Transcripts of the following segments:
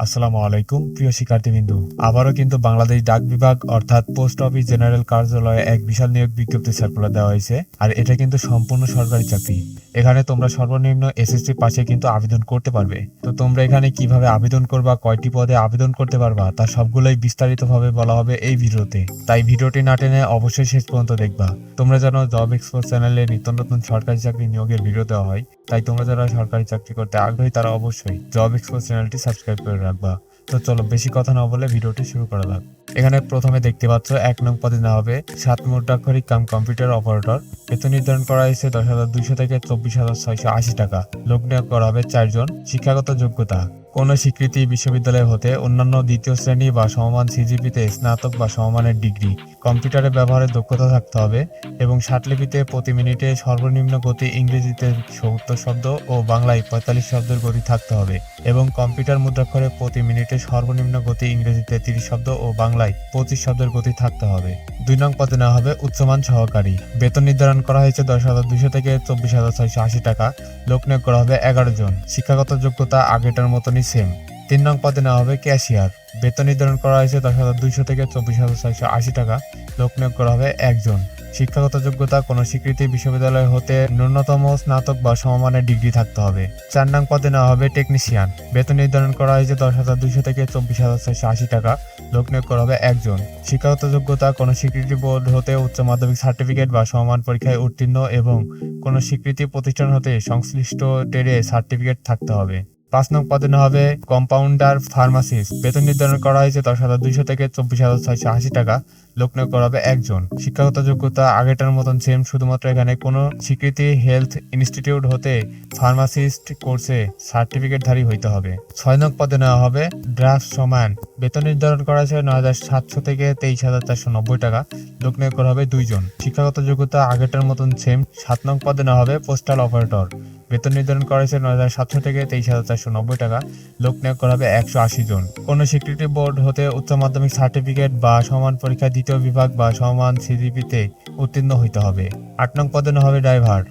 আসসালামু আলাইকুম, প্রিয় শিক্ষার্থীবৃন্দু। আবারও কিন্তু বাংলাদেশ ডাক বিভাগ, অর্থাৎ পোস্ট অফিস জেনারেল কার্যালয়ে এক বিশাল নিয়োগ বিজ্ঞপ্তি সার্কুলার দেওয়া হয়েছে, আর এটা কিন্তু সম্পূর্ণ সরকারি চাকরি। এখানে তোমরা সর্বনিম্ন এসএসসি পাশে কিন্তু আবেদন করতে পারবে। তো তোমরা এখানে কীভাবে আবেদন করবা, কয়টি পদে আবেদন করতে পারবা তার সবগুলোই বিস্তারিতভাবে বলা হবে এই ভিডিওতে। তাই ভিডিওটি না টেনে অবশ্যই শেষ পর্যন্ত দেখবা। তোমরা জানো জব এক্সপোর্ট চ্যানেলে নিত্য নতুন সরকারি চাকরি নিয়োগের ভিডিও দেওয়া হয়। তাই তোমরা যারা সরকারি চাকরি করতে আগ্রহী, তারা অবশ্যই জব এক্সপোর্ট চ্যানেলটি সাবস্ক্রাইব করে রাখবা। তো চলো, বেশি কথা না বলে ভিডিওটি শুরু করা যাক। এখানে প্রথমে দেখতে পাচ্ছ এক নং পদে নেওয়া হবে সাত মুদ্রাক্ষরিক কাম কম্পিউটার অপারেটর। বেতন নির্ধারণ করা হয়েছে দশ হাজার দুইশো থেকে চব্বিশ হাজার ছয়শো আশি টাকা। লোক নিয়োগ করা হবে চারজন শিক্ষাগত যোগ্যতা। কোন স্বীকৃতি বিশ্ববিদ্যালয় হতে অন্যান্য দ্বিতীয় শ্রেণি বা সমমান সিজিপিতে স্নাতক বা সমমানের ডিগ্রি। কম্পিউটারে ব্যবহারের দক্ষতা থাকতে হবে এবং ষাটলিপিতে প্রতি মিনিটে সর্বনিম্ন গতি ইংরেজিতে সত্তর শব্দ ও বাংলায় পঁয়তাল্লিশ শব্দের গতি থাকতে হবে এবং কম্পিউটার মুদ্রাক্ষরে প্রতি মিনিটে সর্বনিম্ন গতি ইংরেজিতে তিরিশ শব্দ ও বাংলায় পঁচিশ শব্দের গতি থাকতে হবে। দুই নং পদে নেওয়া হবে উচ্চমান সহকারী। বেতন নির্ধারণ করা হয়েছে দশ হাজার দুশো থেকে চব্বিশ হাজার ছয়শো আশি টাকা। লোক নিয়োগ করা হবে এগারো জন। শিক্ষাগত যোগ্যতা আগেটার মতনই সেম তিন নং পদে নেওয়া হবে ক্যাশিয়ার। বেতন নির্ধারণ করা হয়েছে দশ হাজার দুইশো থেকে চব্বিশ হাজার ছয়শো আশি টাকা। লোক নিয়োগ করা হবে একজন। শিক্ষাগত যোগ্যতা কোনো স্বীকৃতি বিশ্ববিদ্যালয় হতে ন্যূনতম স্নাতক বা সমমানের ডিগ্রি থাকতে হবে। চার নং পদে নেওয়া হবে টেকনিশিয়ান। বেতন নির্ধারণ করা হয়েছে দশ হাজার দুইশো থেকে চব্বিশ হাজার ছয়শো আশি টাকা। লোক নিয়োগ করা হবে একজন। শিক্ষাগত যোগ্যতা কোনো স্বীকৃতি বোর্ড হতে উচ্চ মাধ্যমিক সার্টিফিকেট বা সমমান পরীক্ষায় উত্তীর্ণ এবং কোনো স্বীকৃতি প্রতিষ্ঠান হতে সংশ্লিষ্ট ট্রেডে সার্টিফিকেট থাকতে হবে। পাঁচ নং পদে হবে কম্পাউন্ডার ফার্মাসিস্ট। বেতন নির্ধারণ করা হয়েছে দশ হাজার দুইশো থেকে চব্বিশ হাজার ছয়শো আশি টাকা। লোক নিয়োগ করা হবে একজন। শিক্ষাগত যোগ্যতা আগেটার মতন সেম শুধুমাত্র এখানে কোনো স্বীকৃতি হেলথ ইনস্টিটিউট হতে ফার্মাসিস্ট কোর্সে সার্টিফিকেটধারী হইতে হবে। ছয় নং পদে নেওয়া হবে ড্রাফট সমান। বেতন নির্ধারণ করা হয়েছে নয় হাজার সাতশো থেকে তেইশ হাজার চারশো নব্বই টাকা। লোক নিয়োগ করা হবে দুইজন। শিক্ষাগত যোগ্যতা আগেটার মতন সেম সাত নং পদে নেওয়া হবে পোস্টাল অপারেটর বেতন নির্ধারণ করা হয়েছে নয় হাজার সাতশো থেকে তেইশ হাজার চারশো নব্বই টাকা। লোক নিয়োগ করা হবে একশো আশি জন। কোনো স্বীকৃতি বোর্ড হতে উচ্চ মাধ্যমিক সার্টিফিকেট বা সমান পরীক্ষা দ্বিতীয় বিভাগ বা সমান সিজিপিতে উত্তীর্ণ হইতে হবে। আট নং পদে হবে ড্রাইভার।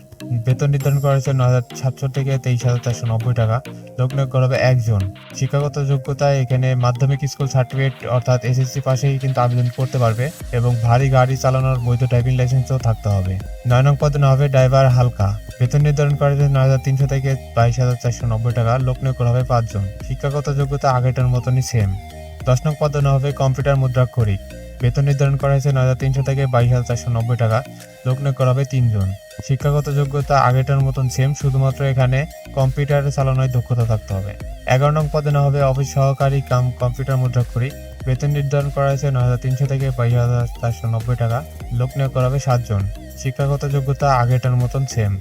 বেতন নির্ধারণ করা হয়েছে নয় হাজার সাতশো থেকে তেইশ হাজার চারশো নব্বই টাকা। লোক নিয়োগ করা হবে একজন। শিক্ষাগত যোগ্যতা এখানে মাধ্যমিক স্কুল সার্টিফিকেট অর্থাৎ এসএসসি পাশেই কিন্তু আবেদন করতে পারবে এবং ভারী গাড়ি চালানোর বৈধ ড্রাইভিং লাইসেন্সও থাকতে হবে। নয় নং পদে হবে ড্রাইভার হালকা। বেতন নির্ধারণ করা হয়েছে নয় হাজার তিনশো থেকে বাইশ হাজার চারশো নব্বই টাকা লোক নিয়োগ করা হবে পাঁচজন। শিক্ষাগত যোগ্যতা আগেটার মতনই সেম দশ নং পদে হবে কম্পিউটার মুদ্রাক্ষরিক। বেতন নির্ধারণ করা হয়েছে নয় হাজার তিনশো থেকে বাইশ হাজার চারশো নব্বই টাকা। লোক নিয়োগ করা হবে তিনজন। শিক্ষাগত যোগ্যতা আগেটার মতন সেম শুধুমাত্র এখানে কম্পিউটার চালানোর দক্ষতা থাকতে হবে। এগারো নং পদে না হবে অফিস সহকারী কাম কম্পিউটার মুদ্রাক্ষরিক বেতন নির্ধারণ করা হয়েছে নয় হাজার তিনশো থেকে বাইশ হাজার চারশো নব্বই টাকা। লোক নিয়োগ করা হবে সাতজন। শিক্ষাগত যোগ্যতা আগেটার মতন সেম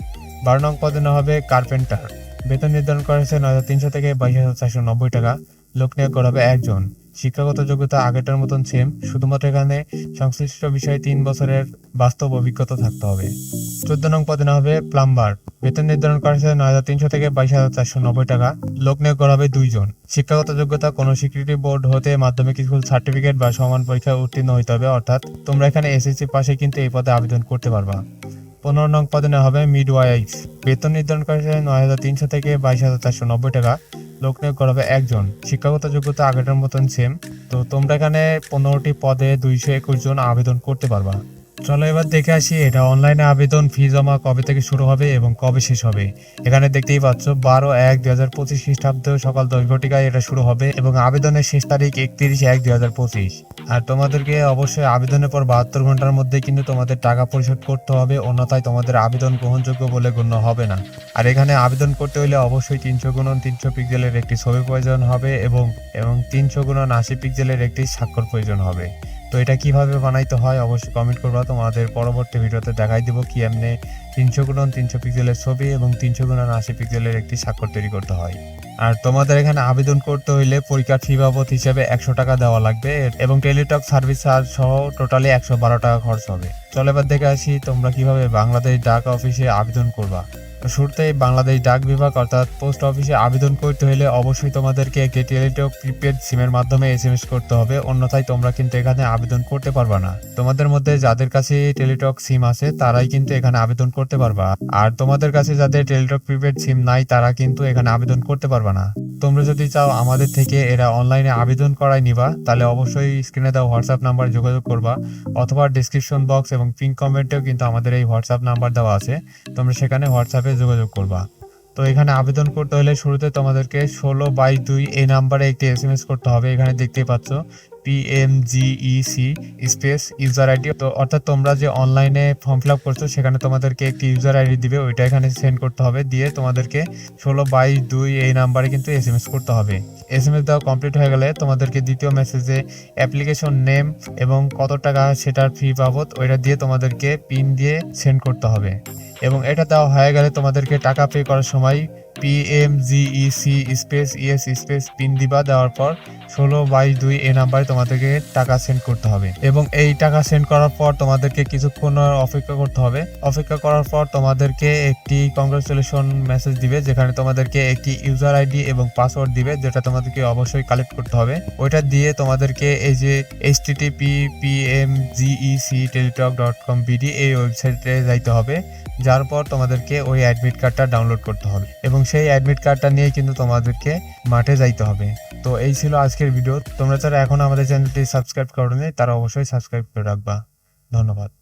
বারো নং পদে না হবে কার্পেন্টার বেতন নির্ধারণ করা হয়েছে নয় হাজার তিনশো থেকে বাইশ হাজার চারশো নব্বই টাকা। লোক নিয়োগ করা হবে একজন। শিক্ষাগত যোগ্যতা আগেটার মতন সেম শুধুমাত্র এখানে সংশ্লিষ্ট বিষয়ে তিন বছরের বাস্তব অভিজ্ঞতা থাকতে হবে। চোদ্দ নং পদে নেওয়া হবে প্লাম্বার। বেতন নির্ধারণ করা হয়েছে নয় হাজার তিনশো থেকে বাইশ হাজার চারশো নব্বই টাকা। লোক নিয়োগ করা হবে দুইজন। শিক্ষাগত যোগ্যতা কোনো স্বীকৃতি বোর্ড হতে মাধ্যমিক স্কুল সার্টিফিকেট বা সমান পরীক্ষায় উত্তীর্ণ হইতে হবে, অর্থাৎ তোমরা এখানে এসএসসি পাশে কিন্তু এই পদে আবেদন করতে পারবা। পনেরো নং পদে নেওয়া হবে মিডওয়াইফ বেতন নির্ধারণ করা হয়েছে নয় হাজার তিনশো থেকে বাইশ হাজার চারশো নব্বই টাকা। লোক নিয়োগ করা হবে একজন। শিক্ষাগত যোগ্যতা আগেটার মতন সেম তো তোমরা এখানে পনেরোটি পদে দুইশো একুশ জন আবেদন করতে পারবা। চলো এবার দেখে আসি, এটা অনলাইনে আবেদন ফি জমা কবে থেকে শুরু হবে এবং কবে শেষ হবে। এখানে দেখতেই পাচ্ছ, বারো এক দুই হাজার পঁচিশ খ্রিস্টাব্দ সকাল দশ ঘটিকায় এটা শুরু হবে এবং আবেদনের শেষ তারিখ একত্রিশ এক দুই হাজার পঁচিশ। আর তোমাদেরকে অবশ্যই আবেদনের পর বাহাত্তর ঘণ্টার মধ্যে কিন্তু তোমাদের টাকা পরিশোধ করতে হবে, অন্যথায় তোমাদের আবেদন গ্রহণযোগ্য বলে গণ্য হবে না। আর এখানে আবেদন করতে হলে অবশ্যই তিনশো গুণন তিনশো পিক্সেলের একটি ছবি প্রয়োজন হবে এবং এবং তিনশো গুণন আশি পিক্সেলের একটি স্বাক্ষর প্রয়োজন হবে। তো এটা কীভাবে বানাইতে হয় অবশ্যই কমেন্ট করবা। তোমাদের পরবর্তী ভিডিওতে দেখাই দিব কি এমনি তিনশো গুণন তিনশো পিক্সেলের ছবি এবং তিনশো গুণন আশি পিক্সেলের একটি স্বাক্ষর তৈরি করতে হয়। আর তোমাদের এখানে আবেদন করতে হইলে পরীক্ষার ফি বাবদ হিসেবে একশো টাকা দেওয়া লাগবে এবং টেলিটক সার্ভিস চার্জ সহ টোটালি একশো বারো টাকা খরচ হবে। চলো এবার দেখে আসি তোমরা কীভাবে বাংলাদেশ ডাক অফিসে আবেদন করবা। শুরুতেই বাংলাদেশ ডাক বিভাগ অর্থাৎ পোস্ট অফিসে আবেদন করতে হলে অবশ্যই তোমাদেরকে একটি টেলিটক প্রিপেড সিমের মাধ্যমে এস এম এস করতে হবে। অন্যথায় তোমরা কিন্তু এখানে আবেদন করতে পারবে না। তোমাদের মধ্যে যাদের কাছে টেলিটক সিম আছে, তারাই কিন্তু এখানে আবেদন করতে পারবা। আর তোমাদের কাছে যাদের টেলিটক প্রিপেড সিম নাই, তারা কিন্তু এখানে আবেদন করতে পারবে না। তোমরা যদি চাও আমাদের থেকে এরা অনলাইনে আবেদন করায় নিবা, তাহলে অবশ্যই স্ক্রিনে দেওয়া হোয়াটসঅ্যাপ নাম্বার যোগাযোগ করবা, অথবা ডিসক্রিপশন বক্স এবং পিঙ্ক কমেন্টেও কিন্তু আমাদের এই হোয়াটসঅ্যাপ নাম্বার দেওয়া আছে, তোমরা সেখানে হোয়াটসঅ্যাপে যোগাযোগ করবা। তো এখানে আবেদন করতে হলে শুরুতে তোমাদেরকে ষোলো বাই দুই এই নাম্বারে একটি এস এম এস করতে হবে। এখানে দেখতেই পাচ্ছ পিএমজিইসি স্পেস ইউজার আইডি তো অর্থাৎ তোমরা যে অনলাইনে ফর্ম ফিল আপ করছ, সেখানে তোমাদেরকে একটি ইউজার আইডি দিবে। ওইটা এখানে সেন্ড করতে হবে। দিয়ে তোমাদেরকে ষোলো বাই দুই এই নাম্বারে কিন্তু এস এম এস করতে হবে। এস এম এস দেওয়া কমপ্লিট হয়ে গেলে তোমাদেরকে দ্বিতীয় মেসেজে অ্যাপ্লিকেশন নেম এবং কত টাকা সেটার ফি বাবদ, ওইটা দিয়ে তোমাদেরকে পিন দিয়ে সেন্ড করতে হবে। এবং এটা দেওয়া হয়ে গেলে তোমাদেরকে টাকা পে করার সময় PMGEC space ES space PIN দিবা, দেওয়ার পর ষোলো বাই দুই এ নাম্বারে তোমাদেরকে টাকা সেন্ড করতে হবে। এবং এই টাকা সেন্ড করার পর তোমাদেরকে কিছুক্ষণ অপেক্ষা করতে হবে। অপেক্ষা করার পর তোমাদেরকে একটি কংগ্রেচুলেশন মেসেজ দিবে, যেখানে তোমাদেরকে একটি ইউজার আইডি এবং পাসওয়ার্ড দিবে, যেটা তোমাদেরকে অবশ্যই কালেক্ট করতে হবে। ওইটা দিয়ে তোমাদেরকে এই যে H TTP PMGEC Teletalk dot com BD এই ওয়েবসাইটে যাইতে হবে। যার পর তোমাদেরকে ওই অ্যাডমিট কার্ডটা ডাউনলোড করতে হবে এবং সেই অ্যাডমিট কার্ডটা নিয়ে কিন্তু তোমাদেরকে মাঠে যাইতে হবে। তো এই ছিল আজকের ভিডিও তোমরা যারা এখন আমাদের চ্যানেলটি সাবস্ক্রাইব করো তারা অবশ্যই সাবস্ক্রাইব করে রাখবা। ধন্যবাদ।